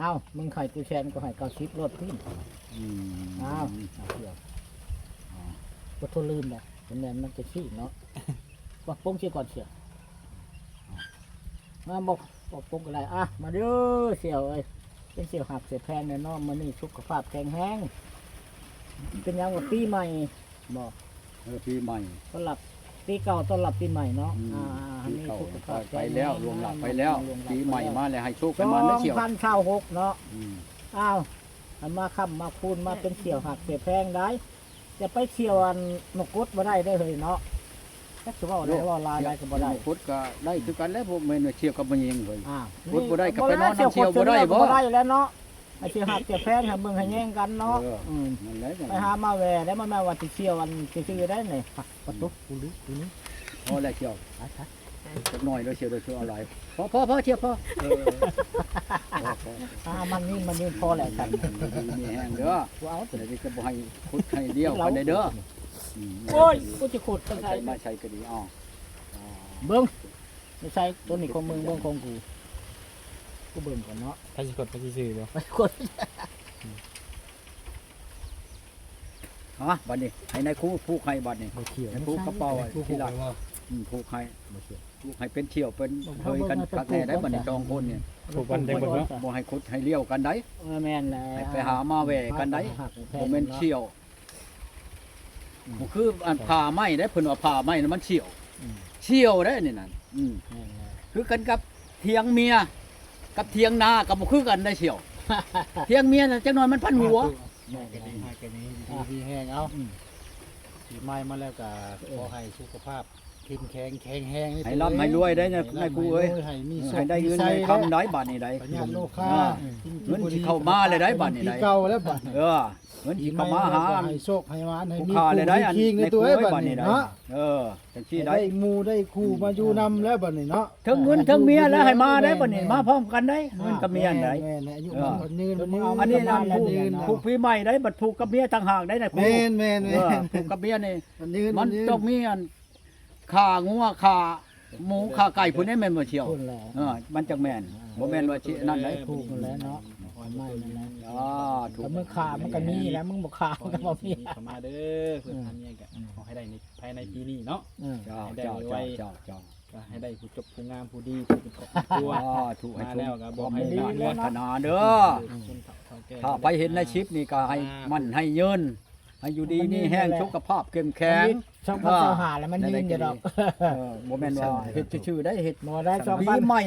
เอ้ามึงไข่ตัวแชนก็ให้เก้าชิปรถพี่อืมอ้าวเอาเที่ยวก็ทนลืมเลยเป็นแมนมันจะขี้เนาะบอกปงเชียก่อนเชียวมาบอกบอกปงอะไรอะมาเด้อเสี่ยวเอ้ยเป็นเสี่ยวหักเสียแพงแน่นอนมันนี่สุขภาพแข็งแรงเป็นยังว่าปีใหม่บอกเออปีใหม่ต้อนรับ ปีเก่าต้อนรับปีใหม่เนาะอืม อ่าอันปีนี้เก่าสุขภาพไปแล้วรวมหลับไปแล้วรวมหลับปีใหม่มาเลยให้โชคสให้อมันได้งเฉียวพันเช้าหกเนาะอืมอ้าวอันมาค้ำมาคูณมาเป็นเสี่ยวหักเสียแพงได้จะไปเสี่ยวอันนกกดมาได้ได้เลยเนาะแค่ว่าได้ว่าลายได้ก็บ่ได้พุทธก็ได้คือกันแล้วพวกแม่นว่าเชียวกับมันยิงเฮ้ยอ้าวกดบ่ได้ก็ไปนอนน้ำเชี่ยวบ่ได้บ่ บ่ได้แล้วเนาะไอ้เสี่ยวหักเสียแพงให้เบิ่งให้แย่งกันเนาะเอออืมนั่นแหละจังไปหามาแหวได้มาแม่ว่าสิเสี่ยวอันสิซื้อได้ไหนประตูกูรู้กูนี้พอแล้วเชียวไปไปจักหน่อยเด้อเชียวเด้อเชียวอะไรพอพอพอเชียวพอเออพอพออ่ามันนี่มันนี่พอแหละกันมีแห้งเด้อกูเอาแต่นี่ก็บ่ให้พุทธให้เดียวกันได้เด้ออืมโอ้ยกูจะขุดไปใช้ใส่มาใช้ก็ดีอ้ออ๋อเบิ้งไม่ใช่ตัวนี้ของมึงเบิ้งของกู กูเบิ้งก่อนเนาะใครสิกดไปซื่อๆบ่ไปกดฮะบัดนี้ให้ในครูผูกให้บัดนี้ บ่เขียวให้ผูกกระเป๋าไว้ที่หลัง อืมผูกให้ผูกให้เป็นเที่ยวเป็นเคยกันคักแน่ได้บัดนี้สองคนเนี่ยผูกวันได้หมดเนาะ บ่ให้คุดให้เลี้ยวกันได้เออแม่นแล้วให้ไปหามาแหวกันได้บ่แม่นเชี่ยวบ่คืออันผ่าไม้ได้เพิ่นว่าผ่าไม้น่ะมันเชี่ยวอืมเชี่ยวได้นี่นั่นอืม แม่นแล้วคือกันกับเถียงเมีย กับเถียงนากับบ่คือกันได้เชี่ยวเถียงเมียน่ะจักหน่อยมันพันหัว แม่นแค่แล้วนี้ให้แค่นี้ดีดีแห้งเอาอืม ปีใหม่มาแล้วก็ขอให้สุขภาพเข้มแข็งแข็งแรงให้ร่ำให้รวยได้เนี่ยนายครูเอ้ยให้มีโชคให้ได้เงินมีชัได้ยคำได้บัดนี้ได้ ปัญญาโลคาอ่าเงินสิเข้ามาเลยได้บัดนี้ได้ ปีเก่าแล้วบัดนี้ เออ เงินสิเข้ามาหาปีใแล้วก็ให้โชคให้หวานให้ผู้มีค้าเลยได้อันคิงในในตัวครูไอ้ไว้บับัดดนี้นี้ได้เนาะเออจังซี่ได้ได้หมู่ได้คู่มาอยู่นำแล้วบัดนี้เนาะทั้งเงินทั้งเมียแล้วให้มาได้บัดนี้มาพร้อมกันได้เงินกับเมียได้แม่นๆอายุเออมันยืนมันยืนอันนี้นะมัผูกยืนผูกปีใหม่ได้บัดผูกกับเมียต่างหากได้นะครูแม่นแม่นเอแม่อนผูกกับเมียนี่มันยืนมันยืต้องมีอันขางัวขาหมูขาไก่พุ่นนี้แม่นบ่เชียวคุณแล้วเออมันจังแม่นบ่แม่นว่าสินั่นได้ถูกนั่นแหล้วเนาะ ไม่นั่นแหละอ่าถูกถ้ามึงขามันก็มีแล้วมึงบ่ขาขอมันก็ให้บ่มีเข้ามาเด้อเพื่อนทำเนี่ยก็ขอให้ได้ในภายในปีนี้เนาะเออเจ้าเจ้าเจ้าเจ้าเจ้าก็ให้ได้ผู้จบผู้งามผู้ดีผู้เป็นครอบครัวอ่าถูกให้มาถูแล้วกก็บอกให้ให้ดีดีวัวัฒนาเด้อคนเฒ่าเฒ่าแก่ ถ้าไปเห็นในชิปนี่ก็ให้มันให้เยิน ให้อยู่ดีนี่แห้งสุขภาพเข้มแข็งช่องพันเจ้าหาแล้วมันยืนอยู่ดอกเออบ่แม่นว่าเฮ็ดชื่อๆได้เฮ็ดบ่ได้ช่องปีพันใหม่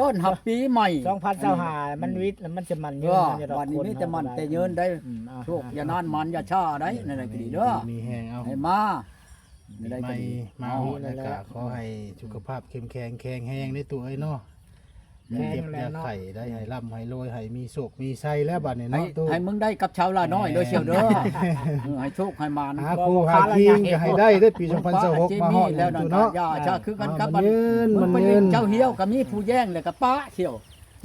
ต้นหับปีใหม่ช่องพันเจ้าหามันวิทย์แล้วมันจะมันยืเอนออยู่ดอกวันนี้คมีแต่มันแต่เยินได้อืมอะโชคอย่านานมันอย่าช้าได้นั่นแหละก็ดีเด้อมีแห้งเอาให้มาไม่ก็ดีมาอ๋อฮอดแล้วก็ขอให้สุขภาพเข้มแข็งแข็งแรงในตัวไอ้เนาะ อย่าเจ็บอย่าไข้ได้ให้ร่ำให้รวยให้มีโชคมีชัยแล้วบัดนี้ให้เนาะตัวให้มึงได้กับชาวลาน้อยโดยเชียวเด้อเออให้โชคให้มานหาครูหาคิงก็ให้ได้ได้ปี2026มาฮอดแล้วนั่นตัวเนาะอย่าชาคือกันกับมันยืนมัมันนเป็ยืนนเจ้าเหี่ยวก็มีผู้แย่งแล้วก็ป้าเชียว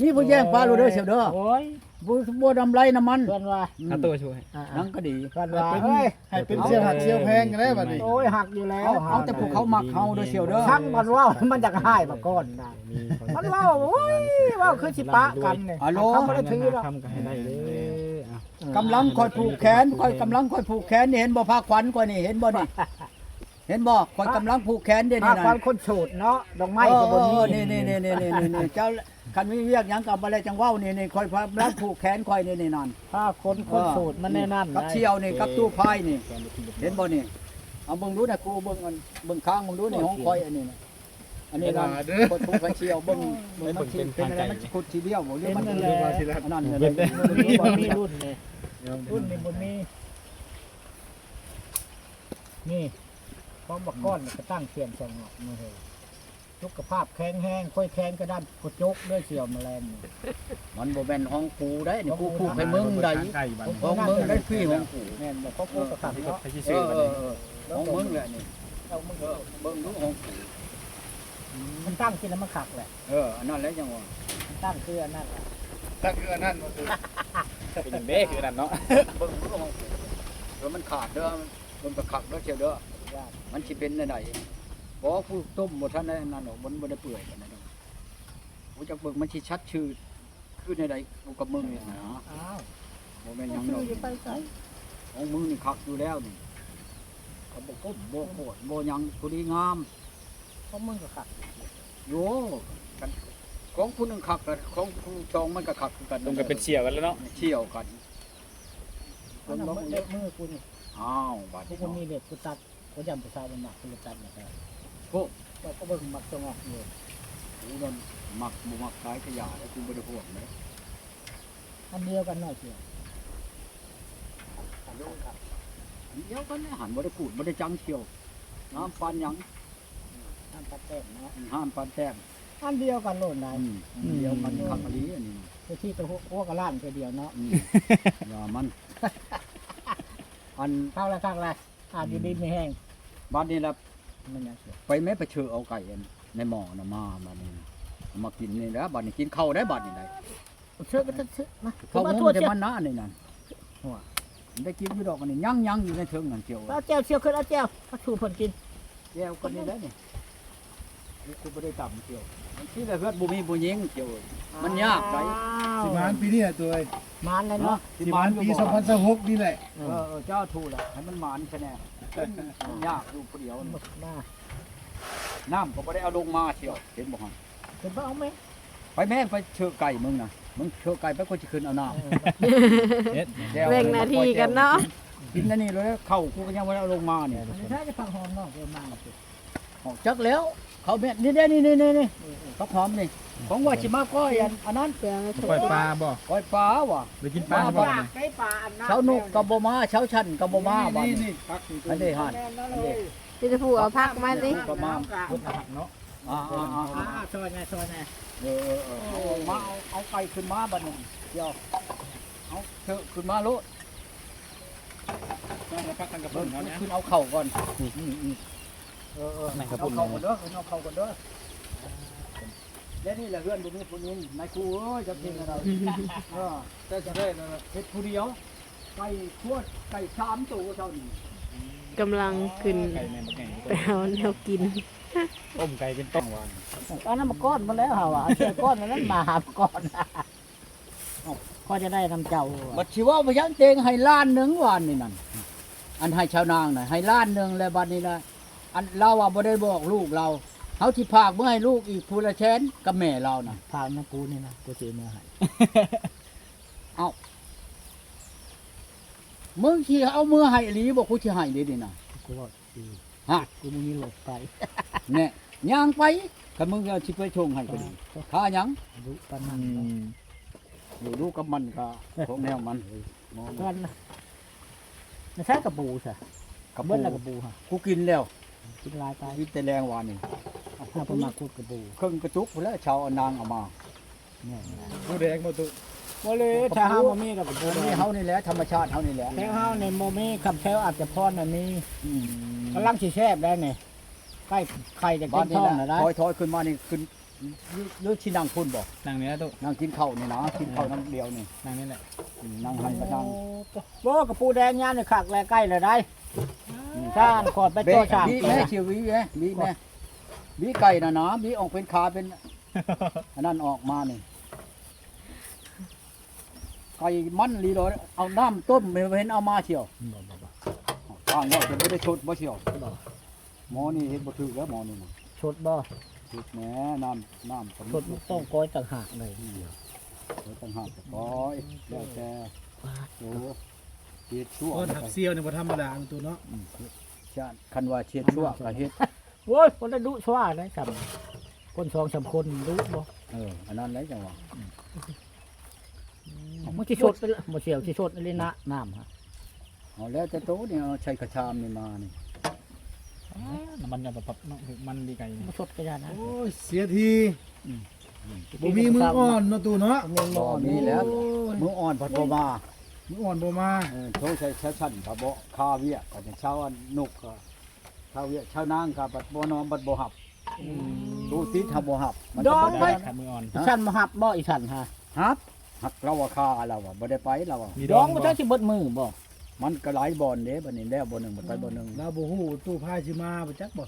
มีผู้แย่งป้ารู้เด้อเชียวเด้อ โอ้ย บ่บ่ดำไรน้ำมันเพื่อนว่าหาตัวช่วยอะนั่งก็ดีเพื่อนว่าเป็นเอ้ยให้เป็นเสี้ยวหักเสี้ยวแพงกันได้บัดนี้โอ้ยหักอยู่แล้วเอาเอาแต่พวกเขามักเฮาเด้อเชียวเด้อช่างมันว่ามันจะหายมาก่อนนะมันว่าโอ้ยว่าคือสิปะกันเนี่ยฮัลโหลเขาไม่ได้ถือหรอกทำกันให้ได้เด้อกำลังคอยผูกแขนคอยกำลังคอยผูกแขนนี่เห็นบ่พาขวัญกว่านี่เห็นบ่นี่เห็นบ่คอยกำลังผูกแขนเด้ถ้านี่ควานะมคนโฉดเนาะดอกไม้เอก็อบ่มีเออนี่นี่นี่นี่นี่นี่เจ้า คันมีเวียกหยังกับอะไรจังเว้านี่นี่คอยพารักผูกแขนคอยนี่นี่นั่นถ้าคนคนโฉดมันแน่นั่นกับเชี่ยวนี่กับตู้พายนี่ เห็นบ่นี่เอาเบิ่งดูนะกูเบิ่งอันเบิ่งข้างมึงดูนี่ห้องคอยอันนี้นะอันนี้นะคนผูกแขนเชี่ยวเบิ่งเบิ่งมันสิเป็นอะไรมันสิขุดทีเดียวบ่หรือเป็นมันนั่นแหละอันนั้นรุ่เลยนนี้บ่มีรุ่นเลยรุ่นนี้บ่มีนี่พร้อมบักก้อนก็ตั้งเทียนสองเนาะมาเฮ้ย สุขภาพแข็งแรงค่อยแข็งกระด้านกระจกด้วยเสี่ยวแมลงนี่มันบ่แม่นห้องกูได้นี่กูผูกให้มึงได้ไก่บัดห้องมึงได้พี่ห้องกูแม่นบ่เขาโกกระตับเนาะให้เอซื้ออบัดเอนี้อเออห้องมึงแหละนี่เอามึงเออเบิ่งดูห้องกูมันตั้งกินแล้วมันขักแหละเอออันนั้นแหละจังหวะมันตั้งคืออันนั้นแหละตั้งคืออันนั้นบ่ตัวเป็นอย่างเด้คืออันนั้นเนาะเบิ่งดูห้องกูเออมันขาดเด้อเบิ่งกระขักเด้อเชียวเด้อยากมันสิเป็นได้ บ่ผู้ต้มบ่ทันได้นั่นดอกมันบ่ได้เปื่อยปานนั้นดอกกูจักเบิ่งมันสิชัดชื่อคือในใดกูกับมึงนี่นะอ้าวบ่แม่นหยัยังงอดอกยู่ไปไสของมึงนี่คักอยู่แล้วนี่เขาบ่กบบ่โคตรบ่หยังผู้ดีงามเพราะมึงก็ขัดโยกันของผู้หนึงคักกันของผู้จองมันก็คักคือกันต้องกันเป็นเสี่ยวกันแล้วเนาะเชี่ยวกันมันเอามือเล็บมือกูนี่อ้าวบาดพวนี้กคนมีเด็กกูตัดกูจำภาษาเป็นหมักกูเลยตัดนะครับ โอ้เราก็เบิ่งหมักตรงออกอยู่กูนั่นมักบ่มักขายขยะแล้วกูบ่ได้พวกเลยอันเดียวกันหน่อยเชียวอันเดียวกันเนี่ยหันบ่ได้พูดบ่ได้จังเชี่ยว น้ำปานหยังอันตัดแต้มเนาะห้ามปานแต้มอันเดียวกันโลดนายอืมอันเดียวกันคักอลีอันนี้นะไปที่ตัวหัวกระล่านไปเดียวเนาะอืมอย่ามันอันข้าวละข้าวละอาจอยู่ดีไม่แห้งบ้านนี้ละ มันยังเสียไปแม่ไปเชื่อเอาไก่อันในหม้อน่ะมาบ้านนี้เอามากินนี่แล้วบ้านนี้กินข้าวได้บ้านนี้ได้เชื่อก็จะเชื่อมาข้าวมาหทั่มูวจะเชียวมันนะนี่นั่นหัวได้กินอยู่ดอกอันนี้ยังยังอยู่ในเทิงนั่นเจียวเอาแจ้วเชียวขึ้นเอาแจ้วมาชูผลกินแก้วคนนี้แล้วนี่นี่กูไม่ได้ต่ำเจียวมันที่ละเฮือดบุมีบุยิงเจียวมันยากไหนสิมานปีนี้ตัวเอ้ยมานเลยเนาะสิมานปี2026นี่แหละเอเอออเออเจ้าถูกแหละให้มันหมานแค่แน่มัน ยากอยู่ผู้เดียวหมดมาน้ำก็ไม่ได้เอาลงมาเชียวเห็นบ่ฮะเห็นป่ะเอาไหมไปแม่ไปเชื่อไก่มึงนะมึงเชื่อไก่ไปก็จะขึ้นเอาน้ำเฮ็ดแก้วแบ่งหนาทีกันเนาะกินนั่นนี่เลยเข้ากูก็ยังไม่ได้เอาลงมาเนี่ยอันนี้ถ้าจะฟังหอมเนาะเกินมาสิออกจักแล้ว เขาเม็ดนี่นี่นี่นี่นี่เขาหอมนี่ของว่าชิมาก้อยอันอันนั้นเปลืองให้ถูกปล่อยปลาบ่ก้อยปลาว่ะไปกินปลาปบ่ลาไก่ป่าอันนั้นเช้านุกกับโบมาเช้าชันกับโบมาบ้านนี่นี่นี่พักอยู่อันนี้หันอันนี้พี่จะผูกเอาพักมาสิประมาณพุทธหักเนาะอ่าอ่าอ่าอ่าอ่าซอยไงซอยไงเออเออเออเอามาเอาเอาไก่ขึ้นมาบ้านนึงเดี๋ยวเอาเถอะขึ้นมาโลดต้องมาพักกันกับเบิ่เพิ่งนเขาเนี่ยขึ้นเอาเข่าก่อนอืมอืม เออเออนั่นครับเอาผมเข่าก่อนเด้อขึ้นเอาเข่าก่อนเด้อแล้วนี่แหละเพื่อนบุญนี่คนนี้นายครูเอ้ยจะเพียงอะไรเออแต่จะได้เลยเฮ็ดผู้เดียวไก่ขวดไก่สามตัวเท่านี้กำลังขึ้นไก่แม่นบ่ไก่ไปเอาแนวกินต้มไก่เป็นต้มหวานอันนั้นมาก้อนมาแล้วเหรอวะเอาเชียก้อนอันนั้นมาหาก้อนก็จะได้นำเจ้าบัดชิว่าพยัญเตงให้ล้านหนึ่งวันนี่นั่นอันให้ชาวนางน่ะให้ล้านหนึ่งแล้วบัดนี้นะ อันเราอะบ่ได้บอกลูกเราเขาที่พากเมื่อให้ลูกอีกผู้ละแชนกับแม่เราน่ะพามากูนี่นะกูสีมือให้มึงสิเอามือให้อีหลีบอกกูสิให้เลยนี่น่ะกูว่าดีฮะกูมึงมีหลบไปแน่ย่างไปกับมึงเอาสิไปชงให้ก็ดีถ้าหยังดูปานนัอืนมอยู่ดูกับมันก็ของแนวมันมองกันไม่ใช่กระปูใช่กับเบิ้เบิ้ลลแล้วกระปูฮะกูกินแล้ว กินลายตายกินแต่แรงวานนี่ถ้าเป็นมากูดกระปูเครื่องกระจุกพุ่นแล้วชาวเอานางเอามาเนี่ยผู้แดงบ่ตุบ่เลยถ้าห้าโมมีกับกระปูอันนี้เฮานี่แหละธรรมชาติเฮานี่แหละแถวห้าในโมมีคำแถวอาจจะพรน่ะมีอืมกำลังสิแซ่บได้เนี่ยใกล้ไข่จะบ้ากินนนี่ท้องแหนะละได้ถอยถอยขึ้นมานี่ขึ้นหรือที่นั่งพุ่นบ่นั่งนี่นะตุนั่งกินข้าวนี่นะกินข้าวน้ำเดียวนี่นั่งนี่แหละอืมนั่งให้มานั่งโอ้กระปูแดงย่านในขักแลใกล้เลยได้ ซ่านขอดไปเบ๊ตัวชามบีกินแม่นะเชียวบีแม่บีแม่บีไก่น่ะนะบีออกเป็นขาเป็นอันนั้นออกมานี่ไก่มันลีโรเอาน้ำต้มไม่เห็นเอามาเชียวทางว่าจะไม่ได้ชดบ่เชียวหมอนี่เห็นบ่ถูกแล้วหมอนี่น่ะชดบ่ถูกแหม่น้ำน้ำชดต้องก้อยต่างหากเลยเดี๋ยวต่างหากก็ก้อยแล้วแต่โอ้เฮ็ดชั่วคนหักเซียวนี่บ่ธรรมดาตัวเนาะอืม ชาติคันว่าเฮ็ดชั่วก็เฮ็ดโอ้ยคนได้ดุสว่าได้สามคนสองสามคนดุบ่เอออันนั้นแหละจังหวะมันสิชดไปเลยบ่เสียวสิชดเลยนะน้ำฮะเอาแล้วแต่โตเนี่ยเอาใช้กระชามนี่มานี่น้ำมันจะแบบเนาะมันดีไก่นี่บ่ชดก็ได้นะโอ้ยเสียทีบ่มีมืออ่อนเนาะตัวเนาะมือบ่อ่อนมีแล้วโอ้ยมืออ่อนพัดบ่มา มืออ่อนบ่มาเออโทษใช้ชาชั้นก็บ่คาเวียก็จะชาวอันนุกก็ชาวเวียชาวนางก็บัดบ่นอมบัดบ่หับตูติดหับบ่หับมันดองบ่ไปได้ขามืออ่อนอีฉันมาหับบ่อีฉันฮะหับหักเราว่าคาเราอะบ่ได้ไปเราอะมีดดอองงบ่บ่ใช่สิเบิดมือบ่มันก็หลายบ่อนเด้บัดนี้แล้วบ่หนึงบ่ไปบ่หนึงเราบ่ฮู้ตู้พายสิมาบ่จักบ่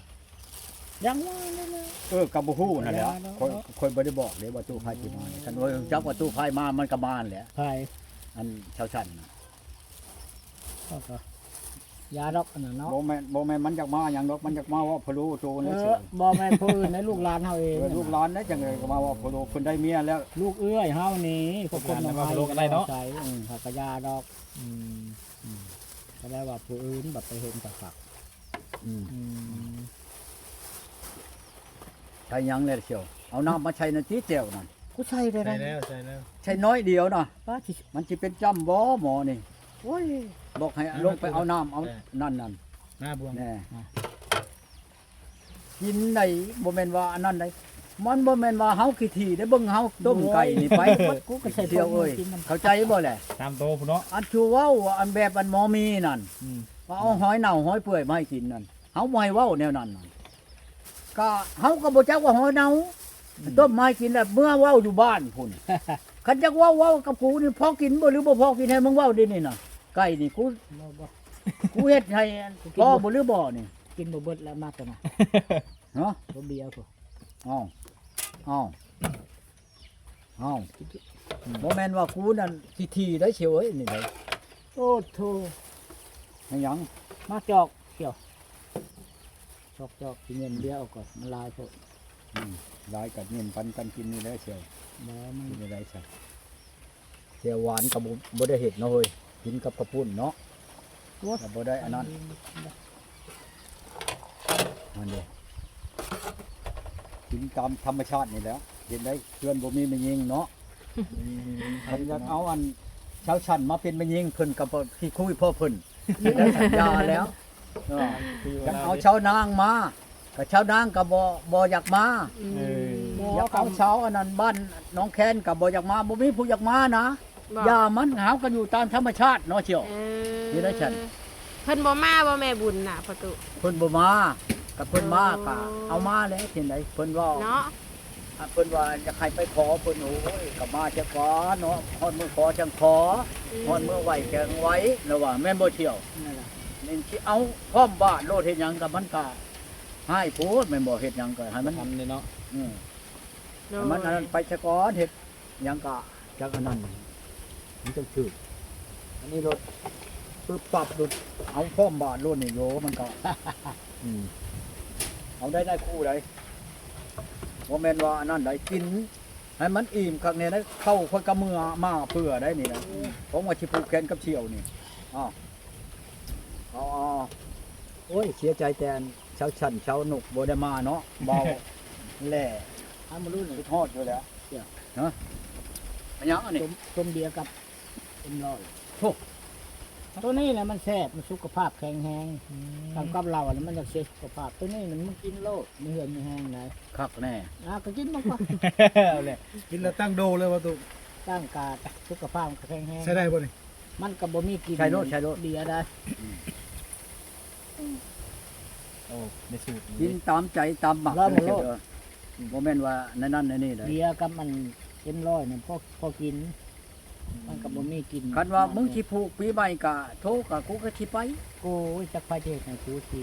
ยังว่าเลยนะเออกับบ่ฮู้นั่นแหละเนาะคนคนบ่ได้บอกเลยว่าตู้ไผสิมาคันว่าจักว่าตู้ไผมามันก็มาแหละไผ อันชาวชันน่ะก็ก็ยาดอกอันนั้นเนาะ บ่แม่นบ่แม่นมันอยากมาหยังดอกมันอยากมาว่าพะโล้โตเอนี่อสิบ่แม่นผู้อื่นในลูกหลานเฮาเองเออลูกหลานนะจังไดก็มาว่าพะโล้เพิ่นได้เมียแล้ว ลูกเอื้อยเฮานี่พวกคนลูกหลานมามาพะโล้กันได้เนาะใจอืมเขาก็ยาดอกอืมก็ได้ว่าผู้อื่นแบบไปเห็นกับฝักอืมอืมใช้หยังแล้วเชียวเอาน้ำมาใช้ในที่แจ่วนั่น กูใช่ได้ใช่นะแล้วใช่แล้วใช้น้อยเดียวน่ะป้าที่มันสิเป็นจ้ำบ่หมอนี่โอ้ยบอกให้ลงไปเอาน้ำเอานั่นนั่นหน้าบวงแน่กินได้บ่แม่นว่าอันนั้นได้มันบ่แม่นว่าเฮาขี้ที่ได้เบิ่งเฮาต้มไก่นี่ไปกูก็ใช่เดียวเอ้ยกินมันเข้าใจบ่แหละตามโตพุ่นเนาะอันชูเว้าอันแบบอันหมอมีนั่นอืมว่าเอาหอยเน่าหอยเปื่อยมาให้กินนั่นเฮาบ่ให้เว้าแนวนั้นนั่นก็เฮาก็บ่จักว่าหอยเน่า ต้มมาให้กินแล้วเมื่อเว้าอยู่บ้านพุ่นคันจักเว้าเว้ากับกูนี่พอกินบ่หรือบ่พอกินให้มึงเว้าดินี่น่ะไก่นี่กูบ่บ่กูเฮ็ดให้พอบ่หรือบ่นี่กินบ่เบิดแล้วมาตัวน่ะเนาะบ่เบียร์กูอ้าวอ้าวอ้าวบ่แม่นว่ากูนั่นขี้ทีได้เชียวเอ้ยนี่ได้โอ้โธ่ให้หยังมาจอกเกี่ยวจอกจอกกินเงินเบียร์เอาก่อนมันลายโพดอืม หลายกับเงินปันกันกินนี่แหละเชียวแล้วมันกินได้ใช่เชียวหวานกับบ่บ่ได้เฮ็ดเนาะเฮ้ยกินกับกระปุ้นเนาะก็บ่ได้อันนั้นอันนี้กินตามธรรมชาตินี่แหล้วเห็นได้เพื่อนบ่มีแม่ยิงเนาะผมอยากเอาอันชาวชันมาเป็นแม่ยิงเพิ่นกับที่คุยพ่อเพิ่นสิได้สัญญาแล้วเอออยากเอาชาวนางมา กับชาวนางกับบ่บ่อยากมาเอออยากเอาชาวอันนั้นบ้านน้องแคนกับบ่อยากมาบ่มีผู้อยากมานะบอกอย่ามันหาวกันอยู่ตามธรรมชาติเนาะเชียวเออนี่ได้ฉันเพิ่นบ่มาบ่แม่บุญน่ะประตูเพิ่นบ่มากับเพิ่นมาก็เอามาแล้วเห็นไดเพิ่นว่าเนาะอะเพิ่นว่าจะใครไปขอเพิ่นโอ้ยก็มาจะขอเนาะฮอดมือขอจังขอฮอนเมื่อไหวแกงไว้ระว่าแม่นบ่เที่ยวนั่นแหละนี่สิเอาพร้อมบ้านโลดเฮ็ดหยังกับมันก็ ให้โพดแม่นบ่เฮ็ดหยังก็ให้มันทำเลยเนาะอืมโดยให้มันอันนั้นไปซะก่อนเฮ็ดหยังก็จักอันนั้นมันจังชื่ออันนี้รถปึ๊บปรับรถเอาพร้อมบ้านโลดนี่โยมันก็ อืมเอาได้ได้คู่ได้บ่แม่นว่าอันนั้นได้กิน ให้มันอิ่มคักเนี่ยนะเข้าคนกระมือมาเพื่อได้นี่นะผมว่าสิผูกแขนกับเชี่ยวนี่อ้าวอ๋อ โอ้ยเสียใจแทน ชาวชันชาวหนุกโบได้มาเนาะเบาแหล่อันมารุ่นทอดอยู่แล้วเนาะอันยังอันนี้ต้มต้มเบียร์กับเอ็มร้อยโถ่ตัวนี้แหละมันแซ่บมันสุขภาพแข็งแรงทำกับเราอะแล้วมันจะเสียสุขภาพตัวนี้มันมันกินโลดมีเหือนมีแห้งไหนคักแน่อะก็กินมากกว่าเอาเลยกินแล้วตั้งโดเลยว่าตุร่างกายสุขภาพมันก็แข็งแรงใช้ได้บ่นี่มันก็บ่มีกินใช่โลดใช่โลดเบียร์ได้โอ้ในสูตรกินตามใจตามหมักเลยเด้อโมเมนว่าในนั่นในนี่เลยเบียร์กับมันเอ็มร้อยเนี่ยพอพอกิน มันก็บ่มีกินคันว่ามึงสิผูกปีใหม่กะโทรกะกูก็สิไปโอ้ยจักไปเทศให้กูที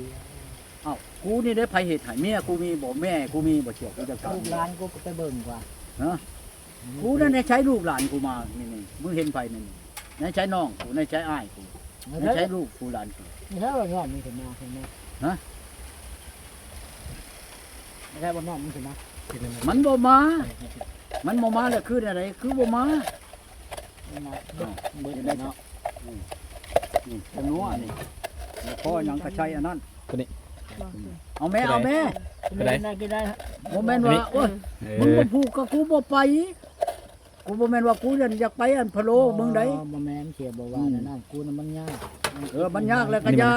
เอ้ากูนี่ได้ไผเหตุให้เมียกูมีบ่แม่กูมีบ่เชี่ยวกูจะกลับลูกหลานกูก็ไปเบิ่งกว่าฮะกูนั่นได้ใช้ลูกหลานกูมานี่นี่มึงเห็นไผนี่นี่ในใช้น้องกูในใช้อ้ายกูไม่ในใช่ใช้ลูกกูหลานกูไม่ใช่ว่าน้องมีถึงมาถึงมาฮะ ไม่ใช่ว่าน้องมีถึงมากินแล้วมันบ่มา มันบ่มาแล้วคืออะไรคือบ่มาไม่มาอ้าวเบิดเห็นได้ได้เนาะเนาะนี่จังนัวนี่แล้วพ่อหยังก็ใช้อันนั้นเอาแม่เอาแม่กินได้กินได้บ่แม่นว่าโอ้ยมึงบ่ผูกกับกูบ่ไปกูบ่แม่นว่ากูอยากไปอันพะโลมึงได้อ๋อบ่แม่นเสียบ่ว่านั่นนั่นกูน่ะมันยากเออมันยากแล้วก็อย่า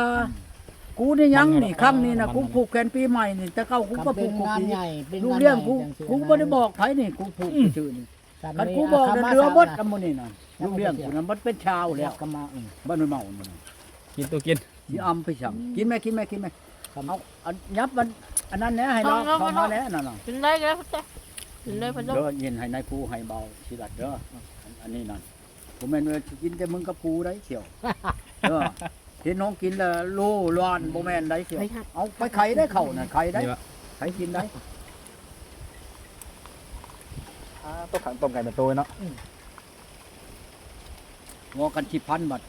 กูนี่ยังนี่ครั้งนี้นะกูผูกแขนปีใหม่นี่แต่เก่ากูก็เป็ผูนกกูงานปีใหญ่เป็นลูกงานเลี้ยงกูใหญ่จักูบ่ได้บอกไผนี่กูผูกชื่อนี่จังคันซี่กูบอกนั่นเรือเบดกับมื้อนี่น่ะลูกเลี้ยงกูนั้นมันเป็นชาวแล้แล้ววก็มาอืมบ้านไม่เมามันน่ะกินตัวกินสิอำไปสั่งกินไหมกินไหมกินไหมครับเอาอันยับมันอันนั้นแหน่ให้เราเข้ามาแหน่นั่นน่ะกินได้แล้วพ่อจ้ะกินได้พ่อจ้ะเด้อเย็นให้นายผู้ให้เบาสิลัดเด้ออันอันนี้นั่นผมแม่นว่าสิกินแต่มึงกับปูได้เขียวเด้อ เห็นน้องกินแล้วโลร้อนบ่แม่นได้เขียวไปครับเอาไปไข่ได้เข้าน่ะไข่ได้นี่วะใครกินได้อ่าต้มขังต้มไก่เป็นตัวเนาะงอกันชิพันบัด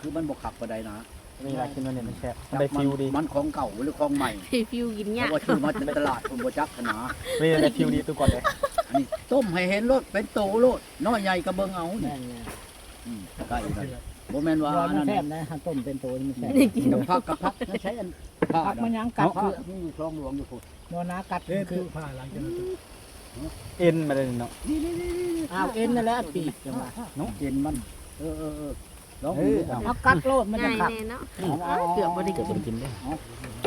คือมันบ่ขับบ่ได้นะมีอะไรกินมันเนี่ยมันแซ่บมันได้ฟิวดีมันของเก่าหรือของใหม่รีวิวกินเพยากราะว่าชื่อมาจากตลาดผมบ่จักขนาดมีได้ฟิวดีตัวก่อนเลยอันนี้ต้มให้เห็นรสเป็นโตโลดน้อยใหญ่ก็เบิ่งเอานี่แม่นไงอืมได้อยู่นั่น บ่แม่นว่าว่าอันมันนั้นแซ่บนะฮันต้มเป็นตัวนี่มันแซ่บกับผักกับผักไม่ใช่อันผัผักมันยังกักัดดคือนี่อยู่คลองหลวงอยู่พุ่นโนนากัดเด้คือผ้าหลังจากนั้นเอ็นมาเลยเนาะอ้าวเอ็นนั่นแหละปีกจังหวะเนาะกินมัน เออเออเออลองเอดูอเอาเอากัดโลดมันจะง่ายขับแน่เนาะเอาเอาเกือบบ่ได้เกือบกินบ่ได้กินเลย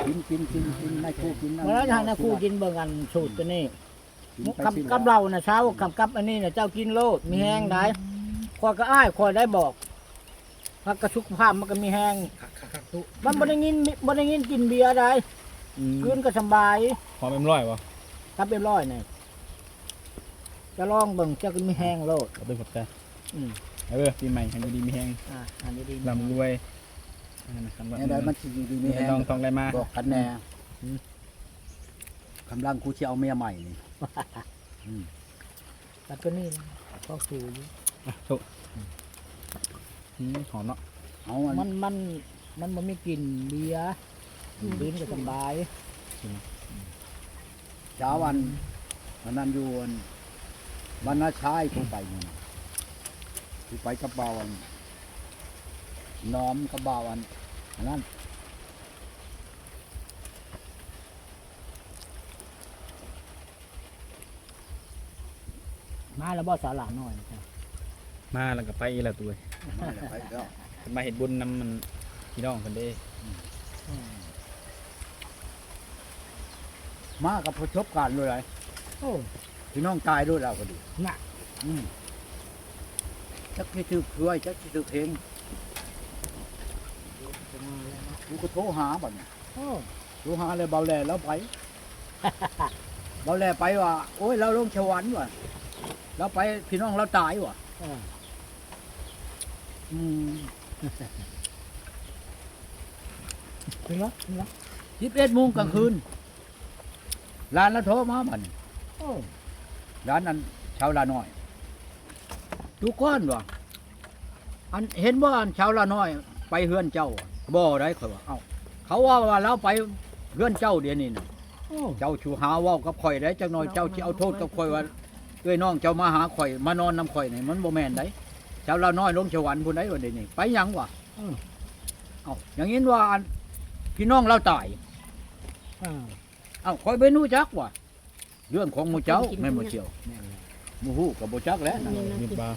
กินกินกินกินนายครูกินนั่นเมื่อแล้วทางนาครูกินเบิ่งกันสูตรตัวนี้กินไปกับสิกับเราน่ะเช้ากับกับอันนี้น่ะเจ้ากินโลดมีแห้งได้คอยก็อ้ายคอยได้บอก พักกระชุกภาพมันก็มีแห้งมันบ่ได้ยินบ่ได้ยินกินเบียร์ได้อืมคืนก็สำบายหอมเอ็มร้อยวะครับเรียบร้อยนี่จะลองเบิ่งเจ้าก็มีแห้งโลดขอบคุณครับแต่อืมเออปีใหม่ให้อยู่ดีมีแห้งอ่าอันนี้ดีร่ำรวยอันนั้นนะครับเนี่ยได้มันสิอยู่ดีมีแฮต้องงต้องได้มาบอกกันแน่กำลังกูสิเอาเมียใหม่นี่แต่ตัวนี้นะก็คืออะถูก อืมหอมเนาะเอาอันมันมันมันบ่มีกลิ่นเบียร์คืนก็สำบายเช้าวันอันนั้นอยู่อันบรรณาชายกูไปนี่นะกูไปกับบ่าวอันน้อมกับบ่าวอันอันนั้นมาแล้วบ่สาหลาน้อยจ้ะ มาแล้วก็ไปอีกแล้วตัว มาแล้วไปแล้วมาเห็ดบุญนำมันพี่น้องกันเด้มากับประสบการณ์ด้วยไรโอ้พี่น้องตายด้วยเราก็ดีน่ะอืมจักที่ถือเครือจักที่ถือเพลงจะมาแล้วนะกูก็โทรหาบัดนี้โอ้โทรหาเลยเบาแลแล้วไปเบาแลไปว่าโอ้ยเราลงสวรรค์ว่ะเราไปพี่น้องเราตายว่ะ เอออืมถึงแล้วถึงแล้วสิบเอ็ดโมงกลางคืนร้านแล้วโทรมาบัดนี้โอ้ร้านนั้นชาวลาน้อยทุกคนว่ะอันเห็นว่าอันชาวลาน้อย ไปเฮือนเจ้าบ่ได้ข่อยว่าเอ้าเขาว่าว่าเราไปเฮือนเจ้าเดี๋ยวนี้นะโอ้เจ้าชูหาเว้ากับข่อยได้จักหน่อยเจ้าสิเอาโทษกับข่อยว่าเอ้ยน้องเจ้ามาหาข่อยมานอนนำข่อยนี่มันบ่แม่นได้ เจ้าเราน้อยลงสวรรค์พุ่นได้ว่าเดี๋ยวนี้ไปหยังวะเอ้าอย่างนี้ว่าอันพี่น้องเราตายอ่าเอ้าข่อยบ่รู้จักว่ะเรื่องของหมู่เจ้าแม่นบ่เชียวแม่นแล้วหมู่ฮู้ก็บ่จักแหล้วมีบา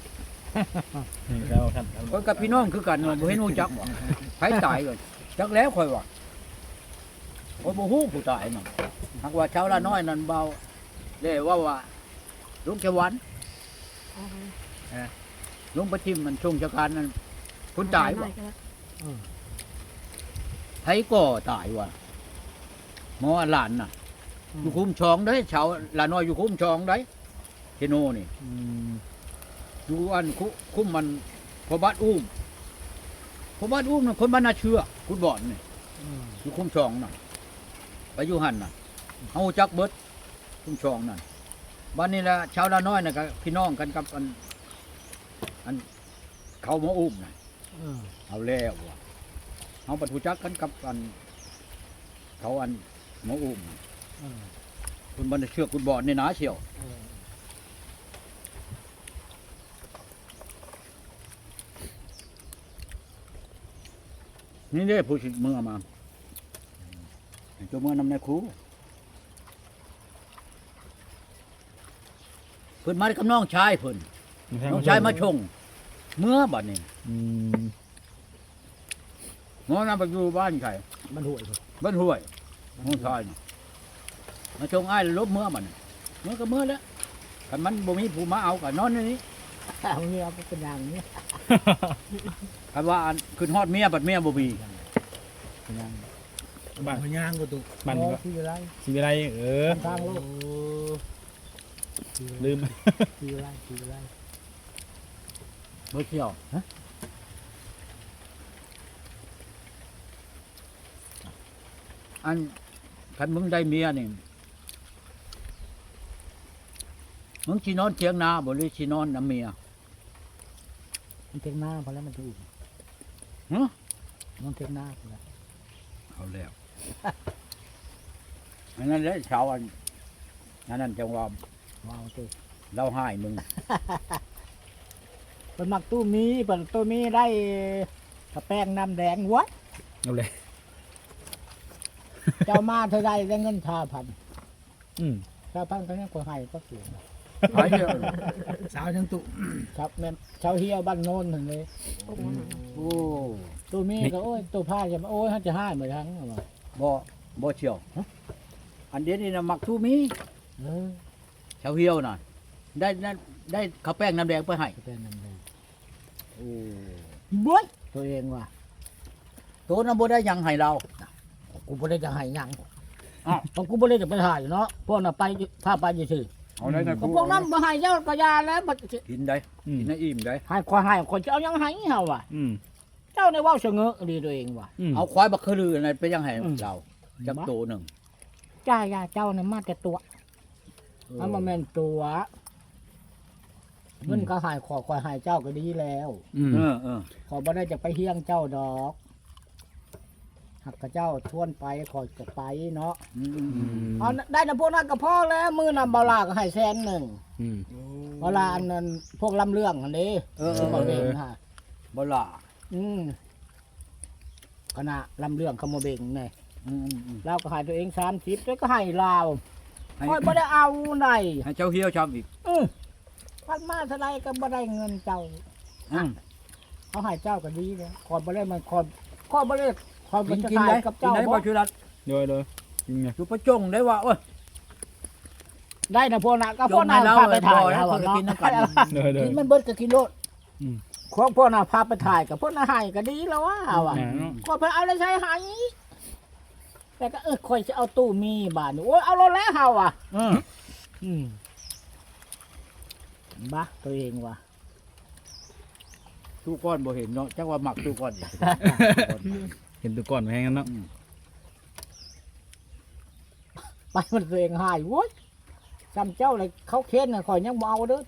นี่แล้วท่านข่อยกับพี่น้องคือกันเนาะบ่เห็นรู้จักว่ะใครตายก็จักแล้วข่อยว่าข่อยบ่ฮู้ผู้ตายนั่นหากว่าชาวละน้อยนั่นเบาเด้ว่าว่าลุงสวรรค์ ลงประทิมมันช่วงชะการนั้นคนตายว่ะไผก็ตายว่ะหมอหลานน่ะ อยู่คุ้มชองได้ชาวหลานน้อยอยู่คุ้มชองได้เทโนนี่อืมอยู่อันคุคุ้มมันพอบ้านอุ้มพอบ้านอุ้มน่ะคนบ้านนาเชื่อ คุณบ่อนนี่อืมอยู่คุ้มชองน่ะไปอยู่หันน่ะเอาจักเบิดคุ้มชองนั่นบ้านนี้ละชาวละน้อยน่ะก็พี่น้องกันกับอัน อันเขามาอุ้มน่ะเออเอาแล้วว่ะเอาปัจจุจักกันกับอัน เขาอันหมออุ้มเออคุณบรรเชือกคุณบอดในหนาเชียวเออนี่เด้ผู้สิเมื่อมาตัวเมื่อนำในครูเพิ่นมากับน้องชายเพิ่น น้องชายมาชง เมื่อบัดนี้อืมหมอนำไปอยู่บ้านใครมันห่วยพุ่นบ้านห้วยน้องชายน่ะมาชงอ้ายแล้วลบเมื่อบัดนี้เมื่อก็เมื่อแล้วคันมันบ่มีผู้มาเอาก็นอนในนี้เอาเงี้ยเอาไปเป็นอย่างนี้คันว่าอันขึ้นฮอดเมียบัดเมียบ่มีบ้านมันย่างกูตุบ้านอ๋อก็คืออะไรสิวิไลเออทางโลกลืมคืออะไรคืออะไร บ่เที่ยวฮะอันคันมึงได้เมียนี่มึงสินอนเถียงนาบ่หรือสินอนน้ำเมียมันเทียงหน้าพอแล้วมันถูกฮะมันเทียงหน้าพอแล้วเอาแล้วอันนั้นแหละชาวอันอันนั้นจังว่าว้าวตัวเราให้มึง เป็นมักตู้มีเป็นตู้มีได้กระแป้งน้ำแดงวะเอาเลย เจ้ามาเท่าไรได้เงินชาพันอืมชาพันก็ยังกว่าให้ก็เสียหายเยอะสาวจังตุครับแม่นชาวเฮียบ้านโน้นถึงเลยโอ้ตู้มีก็โอ้ยตู้ผ้าจะมาโอ้ยเขาจะให้เหมือนทั้งเอามาบ่บ่เชียว อันเดียวนี่นะมักทูมีเออชาวเฮียวน่ะได้ได้ได้ข้าวแป้งน้ำแดงไปให้กระแป้งน้ำแดงโอ้ บ้วยตัวเองว่ะตัวนั้นบ่ได้หยังให้เรากูบ่ได้จะให้หยังอ้าวเพราะกูบ่ได้จะไปถ่ายเนาะพวกน่ะไปพาไปซื่อเอาได้กันๆก็พวกนั้นบ่ให้เจ้าก็ยาแล้วบ่สิกินได้อืมกินให้อิ่มได้ให้ควายให้คนจะเอาหยังให้เฮาว่ะอืมเจ้าในเว้าเสงอดีตัวเองว่ะอืมเอาควายบักคืออะไรไปยังให้อืมเราจักตัวหนึ่งจ้ายาเจ้าน่ะมาแต่ตัวมันบ่แม่นตัว เงินก็ให้ขอควายให้เจ้าก็ดีแล้ว อืมเออเออขอบ่ได้จะไปเฮี้ยงเจ้าดอก หักกับเจ้าชวนไปขอจะไปเนาะอืมอืมอือืมมเอาได้นะพวกนั้นก็พอแล้วมือนำบาลาก็ให้แสนหนึ่งอืมบาลาอันนั้นพวกลำเรื่องอันนี้เออเอสอมเอเบงอฮะบ่ล่ะอืมคณะลำเรื่องขโมเบงไงอืมอืมอืมเราก็ให้ตัวเองสามสิบแล้วก็ให้ลาวให้ค่อยบ่ได้เอาไหนให้เจ้าเฮียวชำอีก อือ พัดมาเท่าไรก็บ่ได้เงินเจ้าอืมเขาให้เจ้าก็ดีเลยคอยบ่ได้มันคอยคอยบ่ได้คอยบ่กินจะกินขายได้กับกินเจ้าได้บ่บ่ชุรัดโดยโดยจริงไงอยู่ประจงได้ว่าโอ้ยได้นะพวกน่ะก็พวกน่ะจงให้เราพาไปถ่ายบ่อยเอาให้คนเนาะกินน้ำกันโดยโดยกินมันเบิดก็กินโลดอืม ของพวกน่ะพาไปถ่ายกับพวกน่ะให้ก็ดีแล้วว่าว่ะ อ่าเนาะก็ไปเอาอะไรใช้ให้แต่ก็เออคอยจะเอาตู้มีบาทนี่โอ้ยเอารถแล้วเฮาอะ อืมอืม บ้าตัวเองว่ะทุกก้อนบ่เห็นเนาะจักว่าหมักทุกก้อนอีก เห็นตัวก่อนแพงกันเนาะอืมไปมันตัวเองหายโว้ยจำเจ้าเลยเขาเค้นน่ะคอยยังบ่เอาเด้อ